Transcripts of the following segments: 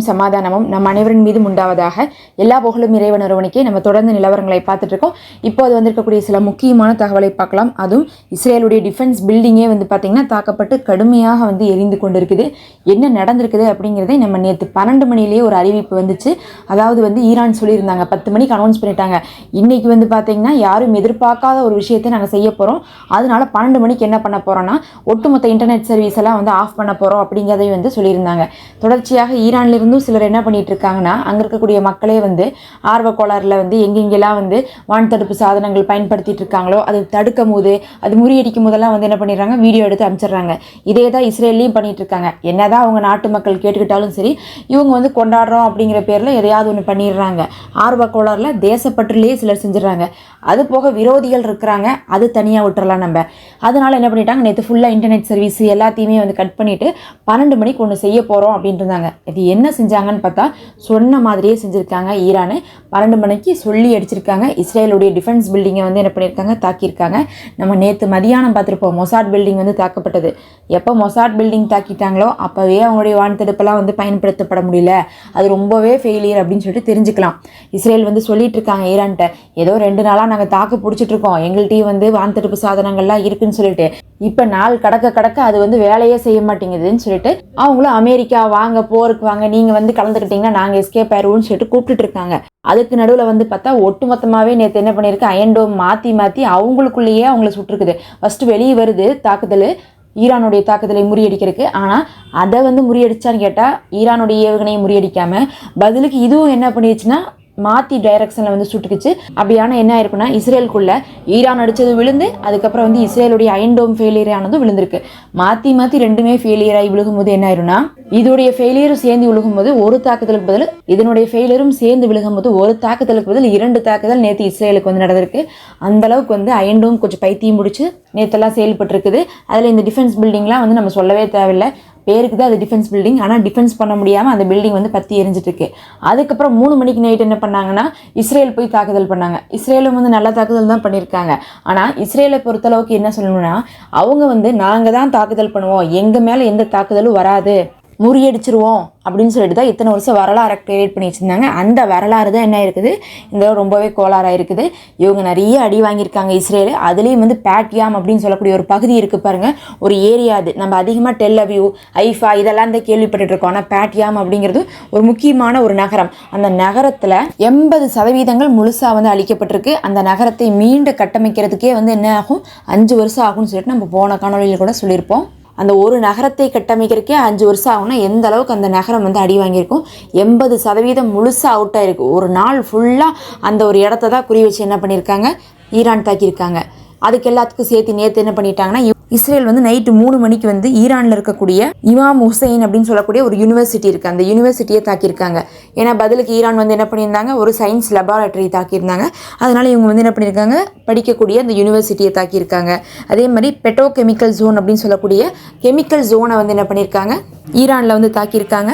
சமாதானமும் நம் அனைவரின் மீதும் உண்டாவதாக எல்லா புகழும் இறைவன் ஒருவனுக்கே நம்ம தொடர்ந்து நிலவரங்களை பார்த்துட்டு இருக்கோம் இப்போது வந்திருக்கக்கூடிய சில முக்கியமான தகவலை பார்க்கலாம். அதுவும் இஸ்ரேலுடைய டிஃபென்ஸ் பில்டிங்கே வந்து பார்த்திங்கன்னா தாக்கப்பட்டு கடுமையாக வந்து எரிந்து கொண்டிருக்குது. என்ன நடந்திருக்குது அப்படிங்கிறதே நம்ம நேற்று பன்னெண்டு மணிலேயே ஒரு அறிவிப்பு வந்துச்சு. அதாவது வந்து ஈரான் சொல்லியிருந்தாங்க. பத்து மணிக்கு அனௌன்ஸ் பண்ணிட்டாங்க. இன்னைக்கு வந்து பார்த்திங்கன்னா யாரும் எதிர்பார்க்காத ஒரு விஷயத்தை நாங்கள் செய்ய போகிறோம் அதனால பன்னெண்டு மணிக்கு என்ன பண்ண போகிறோன்னா ஒட்டுமொத்த இன்டர்நெட் சர்வீஸ் எல்லாம் வந்து ஆஃப் பண்ண போகிறோம் அப்படிங்கிறதையும் வந்து சொல்லியிருந்தாங்க. தொடர்ச்சியாக ஈரான்ல இருந்தும் சிலர் என்ன பண்ணிட்டு இருக்காங்கன்னா அங்கே இருக்கக்கூடிய மக்களே வந்து ஆர்வ கோளாறில் வந்து எங்கெங்கெல்லாம் வந்து வான் தடுப்பு சாதனங்கள் பயன்படுத்திட்டு இருக்காங்களோ அது தடுக்கும் போது அது முறியடிக்கும் போதெல்லாம் வந்து என்ன பண்ணிடுறாங்க வீடியோ எடுத்து அனுப்பிச்சிடுறாங்க இதே தான் இஸ்ரேல்லையும் பண்ணிட்டு இருக்காங்க என்னதான் அவங்க நாட்டு மக்கள் கேட்டுக்கிட்டாலும் சரி இவங்க வந்து கொண்டாடுறோம் அப்படிங்கிற பேரில் எதையாவது ஒன்று பண்ணிடுறாங்க. ஆர்வ கோளாறில் தேசப்பற்றுலேயே சிலர் செஞ்சிடறாங்க. அது போக விரோதிகள் இருக்கிறாங்க அது தனியாக விட்டுறலாம் நம்ம. அதனால என்ன பண்ணிட்டாங்க நேற்று ஃபுல்லாக இன்டர்நெட் சர்வீஸ் எல்லாத்தையுமே வந்து கட் பண்ணிட்டு பன்னெண்டு மணிக்கு ஒன்று செய்ய போகிறோம் அப்படின்ட்டு இருந்தாங்க. இது என்ன செஞ்சாங்கன்னு பார்த்தா சொன்ன மாதிரியே செஞ்சுருக்காங்க ஈரானு. பன்னெண்டு மணிக்கு சொல்லி அடிச்சிருக்காங்க. இஸ்ரேலுடைய டிஃபென்ஸ் பில்டிங்கை வந்து என்ன பண்ணியிருக்காங்க? தாக்கியிருக்காங்க. நம்ம நேற்று மதியானம் பார்த்துருப்போம். மொசாட் பில்டிங் வந்து தாக்கப்பட்டது. எப்போ மொசாட் பில்டிங் தாக்கிட்டாங்களோ அப்போவே அவங்களுடைய வான்தடுப்பெல்லாம் வந்து பயன்படுத்தப்பட முடியல. அது ரொம்பவே ஃபெயிலியர் அப்படின்னு சொல்லிட்டு தெரிஞ்சுக்கலாம். இஸ்ரேல் வந்து சொல்லிட்டு இருக்காங்க ஈரான்கிட்ட. ஏதோ ரெண்டு நாளாக நாங்கள் தாக்கு பிடிச்சிட்டு இருக்கோம் எங்கள்கிட்டயும் வந்து வான்தடுப்பு சாதனங்கள்லாம் இருக்குன்னு சொல்லிட்டு. இப்போ நாள் கடக்க கடக்க அது வந்து வேலையே செய்ய மாட்டேங்குதுன்னு சொல்லிட்டு அவங்களும் அமெரிக்கா வாங்க போருக்கு வாங்க நீங்கள் வந்து கலந்துக்கிட்டீங்கன்னா நாங்கள் எஸ்கேப் ஆயிடுவோம்னு சொல்லிட்டு கூப்பிட்டுட்டு இருக்காங்க. அதுக்கு நடுவில் வந்து பார்த்தா ஒட்டுமொத்தமாகவே நேற்று என்ன பண்ணியிருக்கு? அயன்டோம் மாற்றி மாற்றி அவங்களுக்குள்ளேயே அவங்கள சுட்டுருக்குது. ஃபஸ்ட்டு வெளியே வருது தாக்குதல் ஈரானுடைய தாக்குதலை முறியடிக்கிறதுக்கு. ஆனால் அதை வந்து முறியடிச்சான்னு கேட்டால் ஈரானுடைய ஏவுகணையை முறியடிக்காமல் பதிலுக்கு இதுவும் என்ன பண்ணிடுச்சுன்னா மாற்றி டைரக்ஷனில் வந்து சுட்டுக்குச்சு. அப்படியான என்ன ஆயிருக்குன்னா இஸ்ரேலுக்குள்ளே ஈரான் அடித்தது விழுந்து அதுக்கப்புறம் வந்து இஸ்ரேலுடைய அயன்டோம் ஃபெயிலியர் ஆனதும் விழுந்திருக்கு. மாற்றி மாற்றி ரெண்டுமே ஃபெயிலியர் ஆகி விழுகும்போது என்ன ஆயிரும்னா இதோடைய ஃபெயிலியரும் சேர்ந்து விழுகும்போது ஒரு தாக்குதலுக்கு பதில் இதனுடைய ஃபெயிலியரும் சேர்ந்து விழுகும்போது ஒரு தாக்குதலுக்கு பதில் இரண்டு தாக்குதல் நேற்று இஸ்ரேலுக்கு வந்து நடந்திருக்கு. அந்த அளவுக்கு வந்து அயன்டோம் கொஞ்சம் பைத்தியம் முடிச்சு நேற்றெல்லாம் செயல்பட்டுருக்குது. அதில் இந்த டிஃபென்ஸ் பில்டிங்லாம் வந்து நம்ம சொல்லவே தேவையில்லை. பேருக்கு தான் அது டிஃபென்ஸ் பில்டிங் ஆனால் டிஃபென்ஸ் பண்ண முடியாமல் அந்த பில்டிங் வந்து பற்றி எரிஞ்சிட்ருக்கு அதுக்கப்புறம் மூணு மணிக்கு நைட் என்ன பண்ணாங்கன்னா இஸ்ரேல் போய் தாக்குதல் பண்ணாங்க. இஸ்ரேலும் வந்து நல்ல தாக்குதல் தான் பண்ணியிருக்காங்க. ஆனால் இஸ்ரேலை பொறுத்தளவுக்கு என்ன சொல்லணும்னா அவங்க வந்து நாங்கள் தான் தாக்குதல் பண்ணுவோம். எங்கள் மேலே எந்த தாக்குதலும் வராது. முறியடிச்சிருவோம் அப்படின்னு சொல்லிட்டு தான் இத்தனை வருஷம் வரலாறை கிரியேட் பண்ணி வச்சுருந்தாங்க. அந்த வரலாறு தான் என்ன இருக்குது? இந்த ரொம்பவே கோளாறாக இருக்குது. இவங்க நிறைய அடி வாங்கியிருக்காங்க இஸ்ரேல். அதுலேயும் வந்து பேட்யாம் அப்படின்னு சொல்லக்கூடிய ஒரு பகுதி இருக்குது பாருங்கள் ஒரு ஏரியா அது. நம்ம அதிகமாக டெல் அவியூ ஐஃபா இதெல்லாம் தான் கேள்விப்பட்டுருக்கோம். ஆனால் பேட்யாம் அப்படிங்கிறது ஒரு முக்கியமான ஒரு நகரம். அந்த நகரத்தில் எண்பது சதவீதங்கள் முழுசாக வந்து அழிக்கப்பட்டிருக்கு. அந்த நகரத்தை மீண்டும் கட்டமைக்கிறதுக்கே வந்து என்ன ஆகும்? அஞ்சு வருஷம் ஆகும்னு சொல்லிட்டு நம்ம போன காணொலியில் கூட சொல்லியிருப்போம். அந்த ஒரு நகரத்தை கட்டமைக்கிறதுக்கே அஞ்சு வருஷம் ஆகும்னா எந்த அளவுக்கு அந்த நகரம் வந்து அடி வாங்கியிருக்கும்? எண்பது சதவீதம் முழுசாக அவுட் ஆயிருக்கு. ஒரு நாள் ஃபுல்லாக அந்த ஒரு இடத்த தான் குறி வச்சு என்ன பண்ணியிருக்காங்க? ஈரான் தாக்கியிருக்காங்க. அதுக்கு எல்லாத்துக்கும் சேர்த்து நேற்று என்ன பண்ணிட்டாங்கன்னா இஸ்ரேல் வந்து நைட்டு மூணு மணிக்கு வந்து ஈரானில் இருக்கக்கூடிய இமாம் ஹுசைன் அப்படின்னு சொல்லக்கூடிய ஒரு யூனிவர்சிட்டி இருக்குது அந்த யூனிவர்சிட்டியை தாக்கியிருக்காங்க. ஏன்னா பதிலுக்கு ஈரான் வந்து என்ன பண்ணியிருந்தாங்க? ஒரு சயின்ஸ் லெபார்டரி தாக்கியிருந்தாங்க. அதனால் இவங்க வந்து என்ன பண்ணியிருக்காங்க? படிக்கக்கூடிய அந்த யூனிவர்சிட்டியை தாக்கியிருக்காங்க. அதே மாதிரி பெட்ரோ கெமிக்கல் ஜோன் அப்படின்னு சொல்லக்கூடிய கெமிக்கல் ஜோனை வந்து என்ன பண்ணியிருக்காங்க? ஈரானில் வந்து தாக்கியிருக்காங்க.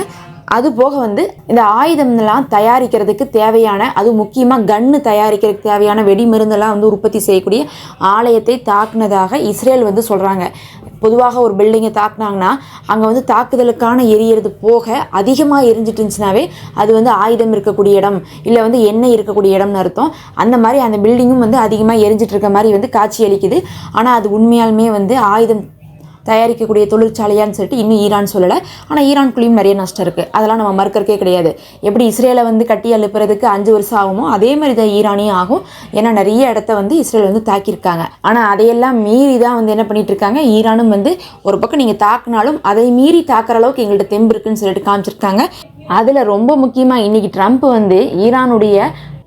அது போக வந்து இந்த ஆயுதம்லாம் தயாரிக்கிறதுக்கு தேவையான அது முக்கியமாக கன்று தயாரிக்கிறதுக்கு தேவையான வெடிமருந்தெல்லாம் வந்து உற்பத்தி செய்யக்கூடிய ஆலயத்தை தாக்குனதாக இஸ்ரேல் வந்து சொல்கிறாங்க பொதுவாக ஒரு பில்டிங்கை தாக்குனாங்கன்னா அங்கே வந்து தாக்குதலுக்கான எரியறது போக அதிகமாக எரிஞ்சிட்டு இருந்துச்சுனாவே அது வந்து ஆயுதம் இருக்கக்கூடிய இடம் இல்லை வந்து எண்ணெய் இருக்கக்கூடிய இடம்னு அர்த்தம். அந்த மாதிரி அந்த பில்டிங்கும் வந்து அதிகமாக எரிஞ்சிட்டு இருக்க மாதிரி வந்து காட்சி அளிக்குது ஆனால் அது உண்மையாலுமே வந்து ஆயுதம் தயாரிக்கக்கூடிய தொழிற்சாலையான்னு சொல்லிட்டு இன்னும் ஈரான் சொல்லலை. ஆனால் ஈரான்குள்ளேயும் நிறைய நஷ்டம் இருக்குது அதெல்லாம் நம்ம மறுக்கிறக்கே கிடையாது. எப்படி இஸ்ரேலை வந்து கட்டி அழுப்புறதுக்கு அஞ்சு வருஷம் ஆகுமோ அதே மாதிரி தான் ஈரானே ஆகும். ஏன்னா நிறைய இடத்த வந்து இஸ்ரேல் வந்து தாக்கியிருக்காங்க. ஆனால் அதையெல்லாம் மீறி தான் வந்து என்ன பண்ணிட்டு இருக்காங்க? ஈரானும் வந்து ஒரு பக்கம் நீங்கள் தாக்குனாலும் அதை மீறி தாக்குற அளவுக்கு எங்கள்கிட்ட தெம்பு இருக்குன்னு சொல்லிட்டு காமிச்சிருக்காங்க. அதில் ரொம்ப முக்கியமாக இன்றைக்கி ட்ரம்ப் வந்து ஈரானுடைய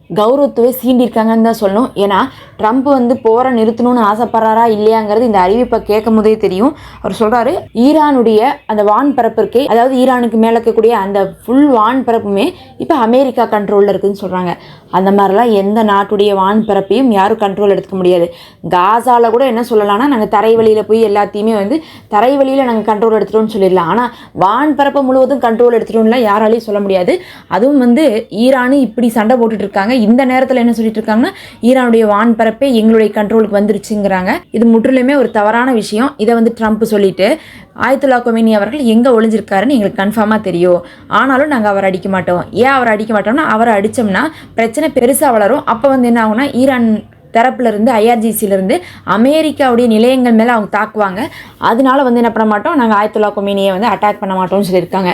கௌரவத்துவே சீண்டிருக்காங்கன்னு தான் சொல்லணும். ஏன்னா ட்ரம்ப் வந்து போரை நிறுத்தணும்னு ஆசைப்படுறாரா இல்லையாங்கிறது இந்த அறிவிப்பை கேட்கும் போதே தெரியும். அவர் சொல்கிறாரு ஈரானுடைய அந்த வான் பரப்பு அதாவது ஈரானுக்கு மேலே இருக்கக்கூடிய அந்த ஃபுல் வான் பரப்புமே இப்போ அமெரிக்கா கண்ட்ரோலில் இருக்குதுன்னு சொல்கிறாங்க அந்த மாதிரிலாம் எந்த நாட்டுடைய வான் பரப்பையும் யாரும் கண்ட்ரோல் எடுத்துக்க முடியாது. காசாவில் கூட என்ன சொல்லலாம்னா நாங்கள் தரை வழியில் போய் எல்லாத்தையுமே வந்து தரை வழியில் நாங்கள் கண்ட்ரோல் எடுத்துட்டோம்னு சொல்லிடலாம். ஆனால் வான் பரப்பு முழுவதும் கண்ட்ரோல் எடுத்துட்டோம்லாம் யாராலையும் சொல்ல முடியாது. அதுவும் வந்து ஈரானு இப்படி சண்டை போட்டுட்ருக்காங்க இருக்காங்க இந்த நேரத்தில் என்ன சொல்லிட்டு இருக்காங்கன்னா ஈரானுடைய வான்பரப்பே எங்களுடைய கண்ட்ரோலுக்கு வந்துருச்சுங்கிறாங்க. இது முற்றிலுமே ஒரு தவறான விஷயம். இதை வந்து ட்ரம்ப் சொல்லிட்டு ஆயத்துல்லா கொமேனி அவர்கள் எங்கே ஒளிஞ்சிருக்காருன்னு எங்களுக்கு கன்ஃபார்மாக தெரியும். ஆனாலும் நாங்கள் அவர் அடிக்க மாட்டோம். ஏன் அவரை அடிக்க மாட்டோம்னா அவரை அடித்தோம்னா பிரச்சனை பெருசாக வளரும். அப்போ வந்து என்ன ஆகும்னா ஈரான் தரப்புலேருந்து ஐஆர்ஜிசியிலேருந்து இருந்து அமெரிக்காவுடைய நிலையங்கள் மேலே அவங்க தாக்குவாங்க. அதனால வந்து என்ன பண்ண மாட்டோம் நாங்கள் ஆயத்துல்லா கொமினியை வந்து அட்டாக் பண்ண மாட்டோம்னு சொல்லியிருக்காங்க.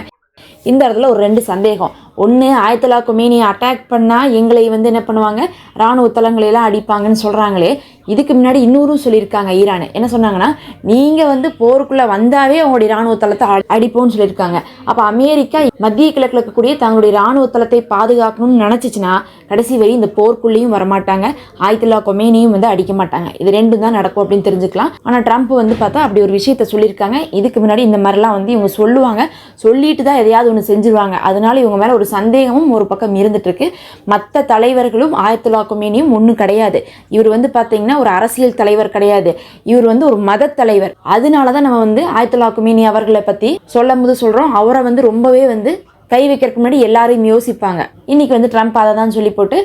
இந்த இடத்துல ஒரு ரெண்டு சந்தேகம். ஒன்று ஆயத்துல்லா கொமேனியை அட்டாக் பண்ணால் எங்களை வந்து என்ன பண்ணுவாங்க? இராணுவ தளங்களையெல்லாம் அடிப்பாங்கன்னு சொல்கிறாங்களே இதுக்கு முன்னாடி இன்னொரும் சொல்லியிருக்காங்க ஈரான். என்ன சொன்னாங்கன்னா நீங்கள் வந்து போருக்குள்ளே வந்தாவே உங்களுடைய இராணுவ தளத்தை அடிப்போம்னு சொல்லியிருக்காங்க. அப்போ அமெரிக்கா மத்திய கிழக்கில் இருக்கக்கூடிய தங்களுடைய இராணுவ தளத்தை பாதுகாக்கணும்னு நினச்சிச்சின்னா கடைசி வரை இந்த போர்க்குள்ளேயும் வரமாட்டாங்க. ஆயத்துல்லா கொமேனியும் வந்து அடிக்க மாட்டாங்க. இது ரெண்டும் தான் நடக்கும் அப்படின்னு தெரிஞ்சுக்கலாம். ஆனால் ட்ரம்ப் வந்து பார்த்தா அப்படி ஒரு விஷயத்த சொல்லியிருக்காங்க. இதுக்கு முன்னாடி இந்த மாதிரிலாம் வந்து இவங்க சொல்லுவாங்க. சொல்லிட்டு தான் எதையாவது ஒன்று செஞ்சுருவாங்க. அதனால இவங்க மேலே ஒரு சந்தேகமும் ஒரு பக்கம் இருந்துட்டுருக்கு. மற்ற தலைவர்களும் ஆயத்துல்லா கொமேனியும் ஒன்றும் கிடையாது. இவர் வந்து பார்த்தீங்கன்னா ஒரு அரசியல் தலைவர் கிடையாது. இவர் வந்து ஒரு மத தலைவர். அதனால தான் நம்ம வந்து ஆயத்துல்லா கொமேனி அவர்களை பற்றி சொல்லும் போது சொல்கிறோம் அவரை வந்து ரொம்பவே வந்து கை வைக்கிறதுக்கு முன்னாடி எல்லாரையும் யோசிப்பாங்க. இன்னைக்கு வந்து ட்ரம்ப் அதை தான் சொல்லி போட்டு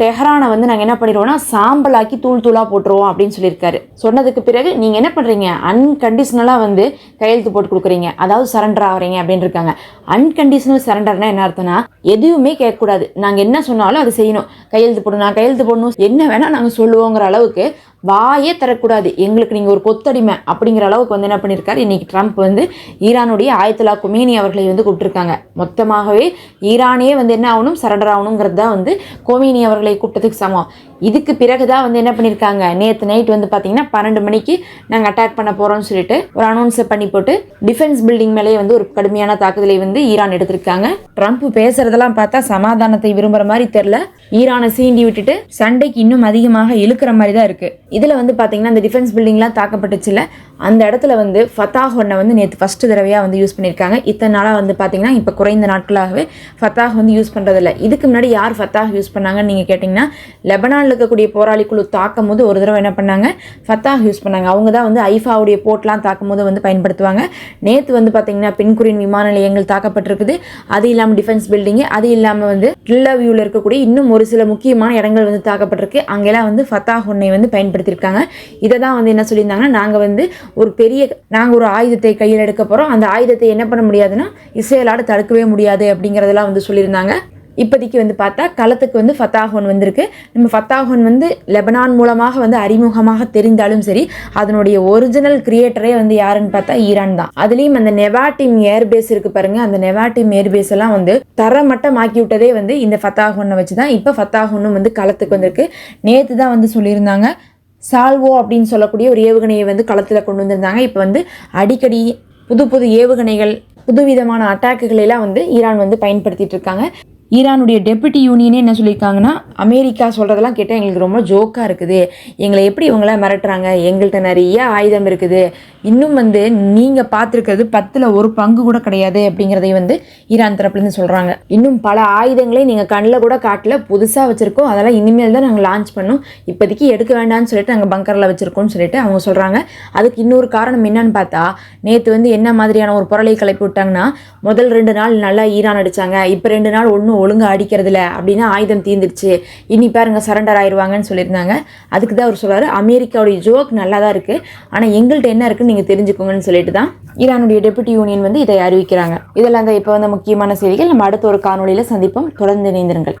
டெஹ்ரானை வந்து நாங்கள் என்ன பண்ணிடுவோம்னா சாம்பலாக்கி தூள் தூளாக போட்டுருவோம் அப்படின்னு சொல்லியிருக்காரு. சொன்னதுக்கு பிறகு நீங்கள் என்ன பண்ணுறீங்க அன்கண்டிஷ்னலாக வந்து கையெழுத்து போட்டு கொடுக்குறீங்க. அதாவது சரண்டர் ஆகுறீங்க அப்படின்னு இருக்காங்க. அன்கண்டிஷ்னல் சரண்டர்னா என்ன அர்த்தம்னா எதுவுமே கேட்கக்கூடாது. நாங்கள் என்ன சொன்னாலும் அதை செய்யணும். கையெழுத்து போடணும் நான் கையெழுத்து போடணும். என்ன வேணால் நாங்கள் சொல்லுவோங்கிற அளவுக்கு வாயே தரக்கூடாது. எங்களுக்கு நீங்கள் ஒரு கொத்தடிமை அப்படிங்கிற அளவுக்கு வந்து என்ன பண்ணியிருக்காரு இன்றைக்கி ட்ரம்ப் வந்து ஈரானுடைய ஆயத்துலா குமேனி அவர்களை வந்து கூப்பிட்டுருக்காங்க. மொத்தமாகவே ஈரானே வந்து என்ன ஆகணும்? சரண்டர் ஆகணுங்கிறது தான் வந்து கோமேனி அவர்களை கூப்பிட்டதுக்கு சமம். இதுக்கு பிறகு தான் வந்து என்ன பண்ணியிருக்காங்க நேற்று நைட் வந்து பார்த்தீங்கன்னா பன்னெண்டு மணிக்கு நாங்கள் அட்டாக் பண்ண போகிறோம்னு சொல்லிட்டு ஒரு அனௌன்ஸை பண்ணி போட்டு டிஃபென்ஸ் பில்டிங் மேலேயே வந்து ஒரு கடுமையான தாக்குதலை வந்து ஈரான் எடுத்திருக்காங்க. ட்ரம்ப் பேசுறதெல்லாம் பார்த்தா சமாதானத்தை விரும்புகிற மாதிரி தெரில ஈரானை சீண்டி விட்டுட்டு சண்டைக்கு இன்னும் அதிகமாக இழுக்கிற மாதிரி தான் இருக்குது இதில் வந்து பார்த்தீங்கன்னா அந்த டிஃபென்ஸ் பில்டிங்லாம் தாக்கப்பட்டுச்சுல அந்த இடத்துல வந்து ஃபத்தாஹ் ஒன்றை வந்து நேற்று ஃபஸ்ட்டு தடவையாக வந்து யூஸ் பண்ணியிருக்காங்க. இத்தனை நாளாக வந்து பார்த்தீங்கன்னா இப்போ குறைந்த நாட்களாகவே ஃபத்தாஹ் வந்து யூஸ் பண்ணுறதில்ல இதுக்கு முன்னாடி யார் ஃபத்தாஹ் யூஸ் பண்ணாங்கன்னு நீங்கள் கேட்டிங்கன்னா லெபனானில் இருக்கக்கூடிய போராளி குழு தாக்கும் போது ஒரு தடவை என்ன பண்ணாங்க? ஃபத்தாஹ் யூஸ் பண்ணாங்க. அவங்க தான் வந்து ஐஃபாவுடைய போர்ட்லாம் தாக்கும் போது வந்து பயன்படுத்துவாங்க. நேற்று வந்து பார்த்திங்கன்னா பெண்குறியின் விமான நிலையங்கள் தாக்கப்பட்டிருக்குது. அது இல்லாமல் டிஃபென்ஸ் பில்டிங்கு அது இல்லாமல் வந்து வியூவில் இருக்கக்கூடிய இன்னும் ஒரு சில முக்கியமான இடங்கள் வந்து தாக்கப்பட்டிருக்கு. அங்கெல்லாம் வந்து ஃபத்தா ஒன்னை வந்து பயன்படுத்தியிருக்காங்க. இதை தான் வந்து என்ன சொல்லியிருந்தாங்கன்னா நாங்கள் வந்து ஒரு பெரிய நாங்கள் ஒரு ஆயுதத்தை கையில் எடுக்க போகிறோம் அந்த ஆயுதத்தை என்ன பண்ண முடியாதுன்னா இஸ்ரேலால் தடுக்கவே முடியாது அப்படிங்கிறதெல்லாம் வந்து சொல்லியிருந்தாங்க. இப்போதைக்கு வந்து பார்த்தா களத்துக்கு வந்து ஃபத்தாஹோன் வந்திருக்கு. நம்ம ஃபத்தாஹோன் வந்து லெபனான் மூலமாக வந்து அறிமுகமாக தெரிந்தாலும் சரி அதனுடைய ஒரிஜினல் கிரியேட்டரே வந்து யாருன்னு பார்த்தா ஈரான் தான். அதுலேயும் அந்த நெவாட்டிம் ஏர்பேஸ் இருக்கு பாருங்க அந்த நெவாட்டிம் ஏர்பேஸ் எல்லாம் வந்து தரமட்டமாக்கி விட்டதே வந்து இந்த ஃபத்தாஹோனை வச்சு தான் இப்போ ஃபத்தாஹோனும் வந்து களத்துக்கு வந்திருக்கு. நேற்று தான் வந்து சொல்லியிருந்தாங்க சால்வோ அப்படின்னு சொல்லக்கூடிய ஒரு ஏவுகணையை வந்து களத்தில் கொண்டு வந்திருந்தாங்க. இப்போ வந்து அடிக்கடி புது புது ஏவுகணைகள் புதுவிதமான அட்டாக்குகளை எல்லாம் வந்து ஈரான் வந்து பயன்படுத்திட்டு இருக்காங்க. ஈரானுடைய டெப்யூட்டி யூனியனே என்ன சொல்லியிருக்காங்கன்னா அமெரிக்கா சொல்கிறதெல்லாம் கேட்டால் எங்களுக்கு ரொம்ப ஜோக்காக இருக்குது. எங்களை எப்படி இவங்களாம் மிரட்டுறாங்க? எங்கள்கிட்ட நிறைய ஆயுதம் இருக்குது. இன்னும் வந்து நீங்கள் பார்த்துருக்கிறது பத்தில் ஒரு பங்கு கூட கிடையாது அப்படிங்கிறதையும் வந்து ஈரான் தரப்புலேருந்து சொல்கிறாங்க இன்னும் பல ஆயுதங்களை நீங்கள் கண்ணில் கூட காட்டல புதுசாக வச்சுருக்கோம். அதெல்லாம் இனிமேல் தான் நாங்கள் லான்ச் பண்ணோம். இப்போதைக்கு எடுக்க வேண்டாம்னு சொல்லிட்டு நாங்கள் பங்கரில் வச்சுருக்கோம்னு சொல்லிட்டு அவங்க சொல்கிறாங்க அதுக்கு இன்னொரு காரணம் என்னன்னு பார்த்தா நேற்று வந்து என்ன மாதிரியான ஒரு பொருளை கிளப்பி விட்டாங்கன்னா முதல் ரெண்டு நாள் நல்லா ஈரான் அடித்தாங்க இப்போ ரெண்டு நாள் ஒன்றும் ஒழுங்காக அடிக்கிறதில்ல அப்படின்னா ஆயுதம் தீர்ந்துருச்சு இனி பாருங்க சரண்டர் ஆயிடுவாங்கன்னு சொல்லியிருந்தாங்க. அதுக்கு தான் அவர் சொல்கிறார் அமெரிக்காவுடைய ஜோக் நல்லா தான் இருக்குது ஆனால் எங்கள்கிட்ட என்ன இருக்குன்னு நீங்கள் தெரிஞ்சுக்கோங்கன்னு சொல்லிட்டு தான் ஈரானுடைய டெபுட்டி யூனியன் வந்து இதை அறிவிக்கிறாங்க. இதெல்லாம் தான் இப்போ வந்து முக்கியமான செய்திகள். நம்ம அடுத்த ஒரு காணொலியில் சந்திப்போம். தொடர்ந்து இணைந்திருங்கள்.